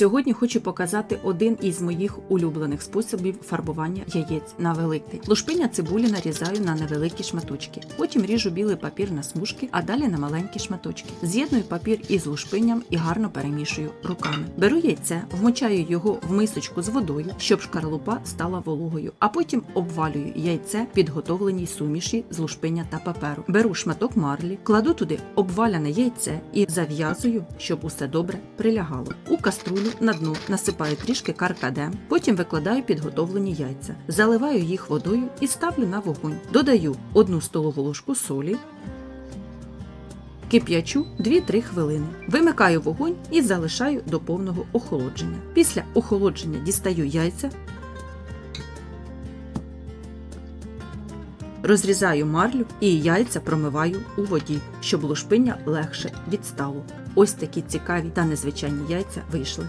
Сьогодні хочу показати один із моїх улюблених способів фарбування яєць на Великдень. Лушпиня цибулі нарізаю на невеликі шматочки. Потім ріжу білий папір на смужки, а далі на маленькі шматочки. З'єдную папір із лушпинням і гарно перемішую руками. Беру яйце, вмочаю його в мисочку з водою, щоб шкарлупа стала вологою, а потім обвалюю яйце в підготовленій суміші з лушпиня та паперу. Беру шматок марлі, кладу туди обваляне яйце і зав'язую, щоб усе добре прилягало. У каструлю на дно насипаю трішки каркадем, потім викладаю підготовлені яйця, заливаю їх водою і ставлю на вогонь. Додаю одну столову ложку солі. Кип'ячу 2-3 хвилини. Вимикаю вогонь і залишаю до повного охолодження. Після охолодження дістаю яйця, розрізаю марлю і яйця промиваю у воді, щоб лушпиння легше відстало. Ось такі цікаві та незвичайні яйця вийшли.